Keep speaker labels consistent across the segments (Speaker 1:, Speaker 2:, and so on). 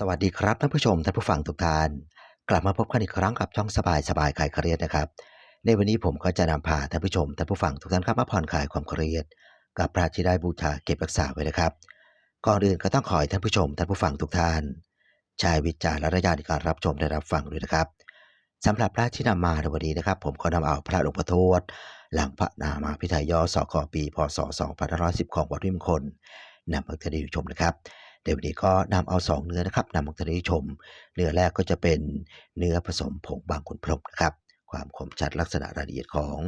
Speaker 1: สวัสดีครับท่านผู้ชมท่านผู้ฟังทุกท่าน กลับมาพบกันอีกครั้งกับช่องสบายสบายคลายเครียดนะครับ ในวันนี้ผมก็จะนำพาท่านผู้ชมท่านผู้ฟังทุกท่านครับมาผ่อนคลายความเครียด กับพระที่ได้บูชาเก็บรักษาไว้นะครับก่อนอื่นก็ต้องขอให้ท่านผู้ชมท่านผู้ฟังทุกท่านใช้วิจารณญาณในการรับชมและรับฟังด้วยนะครับสำหรับพระที่นำมาในวันนี้นะครับ ผมก็นำเอาพระหลวงพ่อทวดหลังพระนามาพิทยยอสกปีพศ2510ของวัดวิมคนนำมาท่านผู้ชมนะครับ เดี๋ยววันนี้ก็นำเอาสองเนื้อนะครับนำมาท่านผู้ชม เนื้อแรกก็จะเป็นเนื้อผสมผงบางขุนพรมนะครับ ความคมชัดลักษณะรายละเอียดของ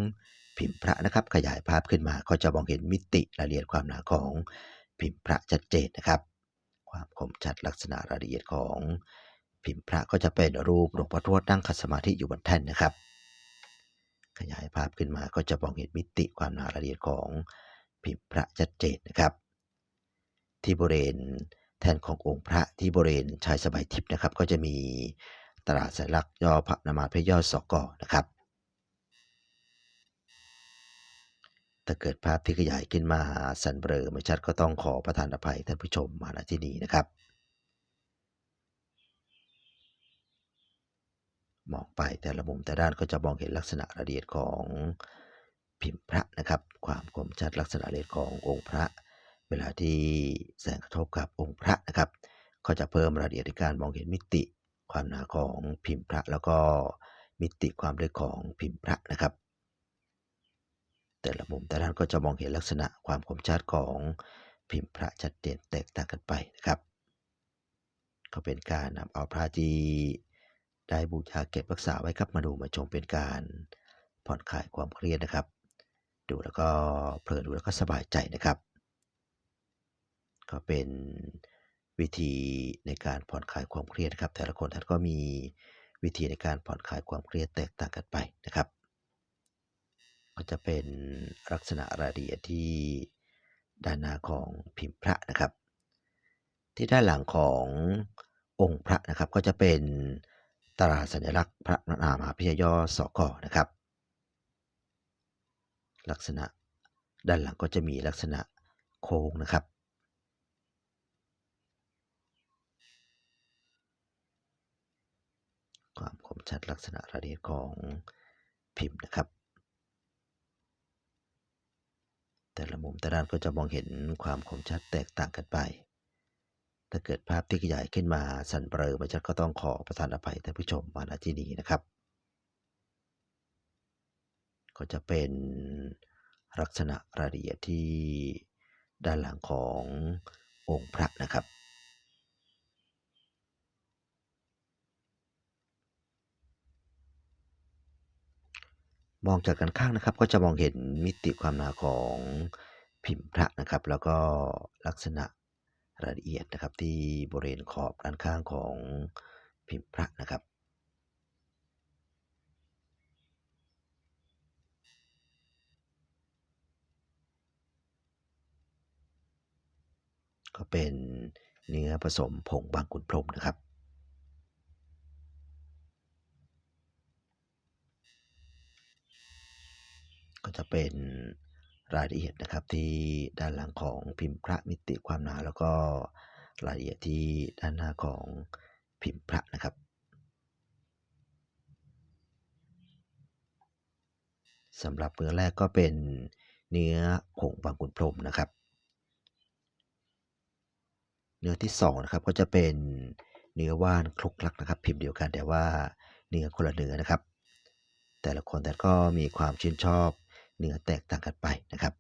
Speaker 1: พิมพ์พระนะครับ ขยายภาพขึ้นมาก็จะมองเห็นมิติรายละเอียดความหนาของพิมพ์พระชัดเจนนะครับ ความคมชัดลักษณะรายละเอียดของพิมพ์พระก็จะเป็นรูปหลวงพ่อทวดนั่งขัดสมาธิอยู่บนแท่นนะครับ ขยายภาพขึ้นมาก็จะมองเห็นมิติความหนารายละเอียดของพิมพ์พระชัดเจนนะครับ ที่บริเวณ แท่นขององค์พระที่บริเวณชายสบายทิพย์นะครับ ก็จะมีตราสัญลักษณ์ย่อพระนามาพระย่อสกอนะครับ ถ้าเกิดภาพที่ขยายขึ้นมาสันเบลอไม่ชัดก็ต้องขอประทานอภัยท่านผู้ชมมาณที่นี้นะครับ มองไปแต่ละมุมแต่ด้านก็จะมองเห็นลักษณะรายละเอียดของพิมพ์พระนะครับ ความคมชัดลักษณะรายละเอียดขององค์พระ เวลาที่แสงกระทบกับองค์พระนะครับ ก็จะเพิ่มรายละเอียดในการมองเห็นมิติความหนาของพิมพ์พระแล้วก็มิติความลึกของพิมพ์พระนะครับ แต่ละมุมแต่ละด้านก็จะมองเห็นลักษณะความคมชัดของพิมพ์พระชัดเจนแตกต่างกันไปนะครับ ก็เป็นการนำเอาพระที่ได้บูชาเก็บรักษาไว้ครับมาดูมาชมเป็นการผ่อนคลายความเครียดนะครับ ดูแล้วก็เพลินดูแล้วก็สบายใจนะครับ ก็เป็นวิธีในการผ่อนคลายความเครียดครับ แต่ละคนท่านก็มีวิธีในการผ่อนคลายความเครียดแตกต่างกันไปนะครับ ก็จะเป็นลักษณะรายละเอียดที่ด้านหน้าของพิมพ์พระนะครับ ที่ด้านหลังขององค์พระนะครับ ก็จะเป็นตราสัญลักษณ์พระนามหาพิยย่อสกอนะครับ ลักษณะด้านหลังก็จะมีลักษณะโค้งนะครับ ความคม ชัดลักษณะรายละเอียดของพิมพ์นะครับ แต่ละมุมแต่ละด้านก็จะมองเห็นความคมชัดแตกต่างกันไป ถ้าเกิดภาพที่ขยายขึ้นมาสั่นเบลอไม่ชัดก็ต้องขอประทานอภัยท่านผู้ชมมาณที่นี้นะครับ ก็จะเป็นลักษณะรายละเอียดที่ด้านหลังขององค์พระนะครับ มองจากกันข้างนะครับ ก็จะมองเห็นมิติความหนาของพิมพ์พระนะครับ แล้วก็ลักษณะรายละเอียดนะครับ ที่บริเวณขอบด้านข้างของพิมพ์พระนะครับก็เป็นเนื้อผสมผงบางขุนพรหมนะครับ จะเป็นรายละเอียดนะครับที่ด้านหลังของพิมพ์พระมิติความหนา แล้วก็รายละเอียดที่ด้านหน้าของพิมพ์พระนะครับ สำหรับเนื้อแรกก็เป็นเนื้อผงบางขุนพรมนะครับ เนื้อที่สองนะครับก็จะเป็นเนื้อว่านคลุกคลักนะครับ พิมพ์เดียวกันแต่ว่าเนื้อคนละเนื้อนะครับ แต่ละคนแต่ก็มีความชื่นชอบ เนื้อแตกต่างกันไปนะครับ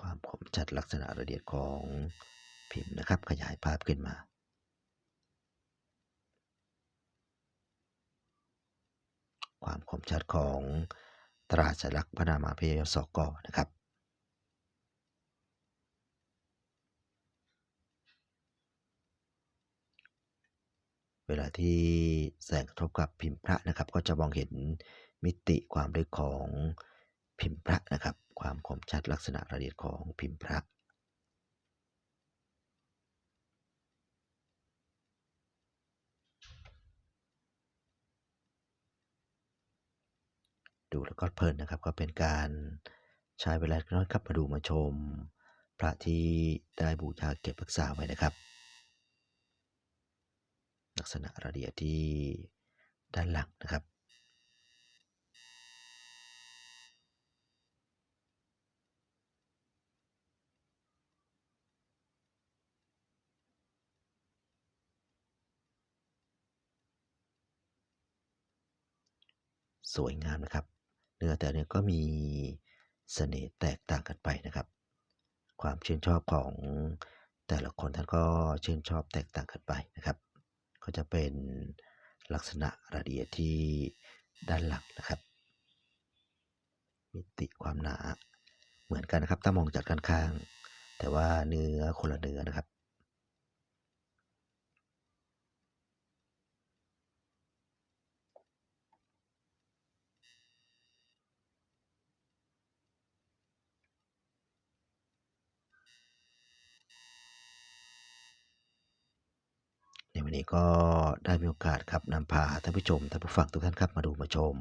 Speaker 1: ความคมชัดลักษณะรายละเอียดของพิมพ์นะครับ ขยายภาพขึ้นมาความคมชัดของตราสัญลักษณ์พระนามาพยยศกนะครับ เวลาที่แสงกระทบกับพิมพ์พระนะครับ ก็จะมองเห็นมิติความลึกของพิมพ์พระนะครับ ความคมชัดลักษณะรายละเอียดของพิมพ์พระดูแล้วก็เพลินนะครับก็เป็นการใช้เวลาน้อยครับมาดูมาชม พระที่ได้บูชาเก็บรักษาไว้นะครับ ลักษณะรายละเอียดที่ด้านหลังนะครับ สวยงามนะครับ เนื้อแต่เนื้อก็มีเสน่ห์แตกต่างกันไปนะครับ ความชื่นชอบของแต่ละคนท่านก็ชื่นชอบแตกต่างกันไปนะครับ ก็จะเป็นลักษณะรายละเอียดที่ด้านหลังนะครับ มิติความหนาเหมือนกันนะครับถ้ามองจากด้านข้าง แต่ว่าเนื้อคนละเนื้อนะครับ วันนี้ก็ได้มีโอกาสครับนำพาท่านผู้ชมท่านผู้ฟังทุกท่านครับมาดูมาชม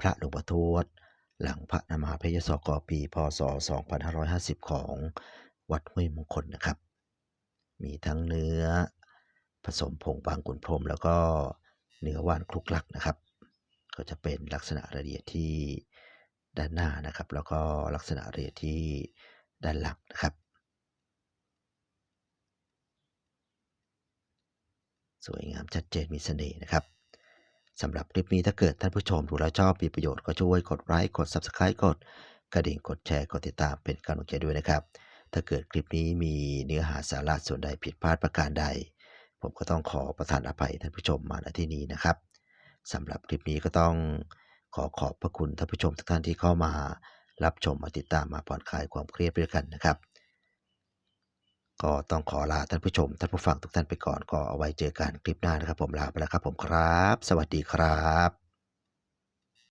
Speaker 1: พระหลวงพ่อทวด หลังพระนมาพยศกปี พศ 2550 ของวัดห้วยมงคลนะครับ มีทั้งเนื้อผสมผงบางขุนพรหมแล้วก็เนื้อว่านคลุกคลักนะครับ ก็จะเป็นลักษณะรายละเอียดที่ด้านหน้านะครับ แล้วก็ลักษณะรายละเอียดที่ด้านหลังนะครับ สวยงามชัดเจนมีเสน่ห์นะครับสำหรับคลิปนี้ถ้าเกิดท่านผู้ชมดูแล้วชอบมีประโยชน์ก็ช่วยกดไลค์กด Subscribe กดกระดิ่งกดแชร์กดติดตามเป็นกำลังใจด้วยนะครับ ถ้าเกิดคลิปนี้มีเนื้อหาสาระส่วนใดผิดพลาดประการใด ผมก็ต้องขอประทานอภัยท่านผู้ชมมาณที่นี้นะครับสำหรับคลิปนี้ก็ต้องขอขอบพระคุณท่านผู้ชมทุกท่านที่เข้ามา รับชมมาติดตามมาผ่อนคลายความเครียดด้วยกันนะครับ ก็ต้องขอลาท่านผู้ชม ท่านผู้ฟังทุกท่านไปก่อนก็เอาไว้เจอกันคลิปหน้านะครับ ผมลาไปแล้วครับผมครับ สวัสดีครับ